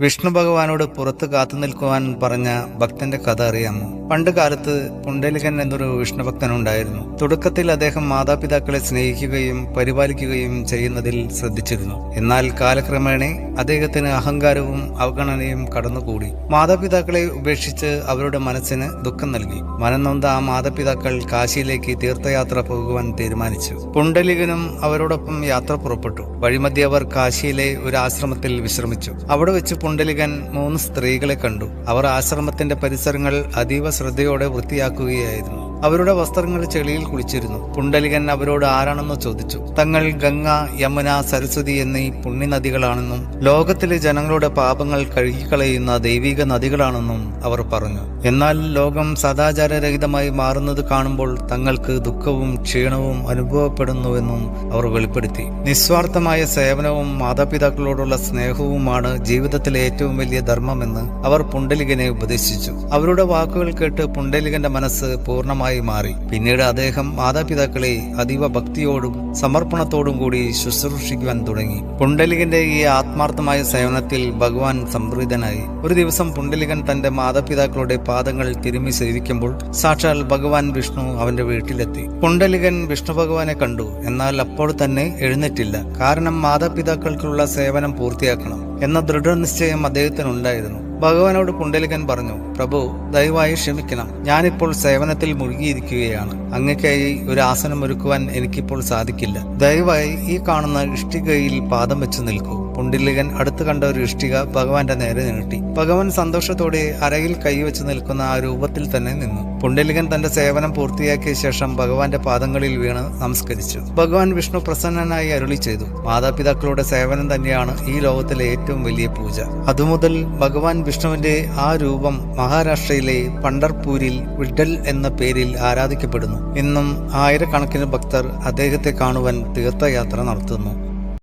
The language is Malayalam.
വിഷ്ണു ഭഗവാനോട് പുറത്ത് കാത്തു നിൽക്കുവാൻ പറഞ്ഞ ഭക്തന്റെ കഥ അറിയാമോ? പണ്ട് കാലത്ത് പുണ്ടലികൻ എന്നൊരു വിഷ്ണുഭക്തനുണ്ടായിരുന്നു തുടക്കത്തിൽ അദ്ദേഹം മാതാപിതാക്കളെ സ്നേഹിക്കുകയും പരിപാലിക്കുകയും ചെയ്യുന്നതിൽ ശ്രദ്ധിച്ചിരുന്നു. എന്നാൽ കാലക്രമേണ അദ്ദേഹത്തിന് അഹങ്കാരവും അവഗണനയും കടന്നുകൂടി. മാതാപിതാക്കളെ ഉപേക്ഷിച്ച് അവരുടെ മനസ്സിന് ദുഃഖം നൽകി. മനംനൊന്ത ആ മാതാപിതാക്കൾ കാശിയിലേക്ക് തീർത്ഥയാത്ര പോകുവാൻ തീരുമാനിച്ചു. പുണ്ടലികനും അവരോടൊപ്പം യാത്ര പുറപ്പെട്ടു. വഴിമധ്യ അവർ കാശിയിലെ ഒരു ആശ്രമത്തിൽ വിശ്രമിച്ചു. അവിടെ വെച്ച് പുണ്ടലികൻ മൂന്ന് സ്ത്രീകളെ കണ്ടു. അവർ ആശ്രമത്തിന്റെ പരിസരങ്ങൾ അതീവ ശ്രദ്ധയോടെ വൃത്തിയാക്കുകയായിരുന്നു. അവരുടെ വസ്ത്രങ്ങൾ ചെളിയിൽ കുളിച്ചിരുന്നു. പുണ്ടലികൻ അവരോട് ആരാണെന്ന് ചോദിച്ചു. തങ്ങൾ ഗംഗ യമുന സരസ്വതി എന്നീ പുണ്യനദികളാണെന്നും ലോകത്തിലെ ജനങ്ങളുടെ പാപങ്ങൾ കഴുകിക്കളയുന്ന ദൈവിക നദികളാണെന്നും അവർ പറഞ്ഞു. എന്നാൽ ലോകം സദാചാരരഹിതമായി മാറുന്നത് കാണുമ്പോൾ തങ്ങൾക്ക് ദുഃഖവും ക്ഷീണവും അനുഭവപ്പെടുന്നുവെന്നും അവർ വെളിപ്പെടുത്തി. നിസ്വാർത്ഥമായ സേവനവും മാതാപിതാക്കളോടുള്ള സ്നേഹവുമാണ് ജീവിതത്തിലെ ഏറ്റവും വലിയ ധർമ്മമെന്ന് അവർ പുണ്ടലികനെ ഉപദേശിച്ചു. അവരുടെ വാക്കുകൾ കേട്ട് പുണ്ടലികന്റെ മനസ്സ് പൂർണമായി മാറി. പിന്നീട് അദ്ദേഹം മാതാപിതാക്കളെ അതീവ ഭക്തിയോടും സമർപ്പണത്തോടും കൂടി ശുശ്രൂഷിക്കുവാൻ തുടങ്ങി. പുണ്ടലികന്റെ ഈ ആത്മാർത്ഥമായ സേവനത്തിൽ ഭഗവാൻ സംപ്രീതനായി ഒരു ദിവസം പുണ്ടലികൻ തന്റെ മാതാപിതാക്കളുടെ പാദങ്ങൾ തിരുമി സേവിക്കുമ്പോൾ സാക്ഷാൽ ഭഗവാൻ വിഷ്ണു അവന്റെ വീട്ടിലെത്തി. പുണ്ടലികൻ വിഷ്ണു ഭഗവാനെ കണ്ടു. എന്നാൽ അപ്പോൾ തന്നെ എഴുന്നേറ്റില്ല. കാരണം മാതാപിതാക്കൾക്കുള്ള സേവനം പൂർത്തിയാക്കണം എന്ന ദൃഢനിശ്ചയം അദ്ദേഹത്തിനുണ്ടായിരുന്നു. ഭഗവാനോട് പുണ്ടലികൻ പറഞ്ഞു പ്രഭു ദയവായി ക്ഷമിക്കണം. ഞാനിപ്പോൾ സേവനത്തിൽ മുഴുകിയിരിക്കുകയാണ്. അങ്ങക്കായി ഒരു ആസനം ഒരുക്കുവാൻ എനിക്കിപ്പോൾ സാധിക്കില്ല. ദയവായി ഈ കാണുന്ന ഇഷ്ടികയിൽ പാദം വെച്ച് നിൽക്കൂ. പുണ്ടലികൻ അടുത്ത് കണ്ട ഒരു ഇഷ്ടിക ഭഗവാന്റെ നേരെ നീട്ടി. ഭഗവാൻ സന്തോഷത്തോടെ അരയിൽ കൈവച്ച് നിൽക്കുന്ന ആ രൂപത്തിൽ തന്നെ നിന്നു. പുണ്ടിലികൻ തന്റെ സേവനം പൂർത്തിയാക്കിയ ശേഷം ഭഗവാന്റെ പാദങ്ങളിൽ വീണ് നമസ്കരിച്ചു. ഭഗവാൻ വിഷ്ണു പ്രസന്നനായി അരുളി ചെയ്തു. മാതാപിതാക്കളുടെ സേവനം തന്നെയാണ് ഈ ലോകത്തിലെ ഏറ്റവും വലിയ പൂജ. അതുമുതൽ ഭഗവാൻ വിഷ്ണുവിന്റെ ആ രൂപം മഹാരാഷ്ട്രയിലെ പണ്ടർപൂരിൽ വിഡൽ എന്ന പേരിൽ ആരാധിക്കപ്പെടുന്നു. ഇന്നും ആയിരക്കണക്കിന് ഭക്തർ അദ്ദേഹത്തെ കാണുവാൻ തീർത്ഥയാത്ര നടത്തുന്നു.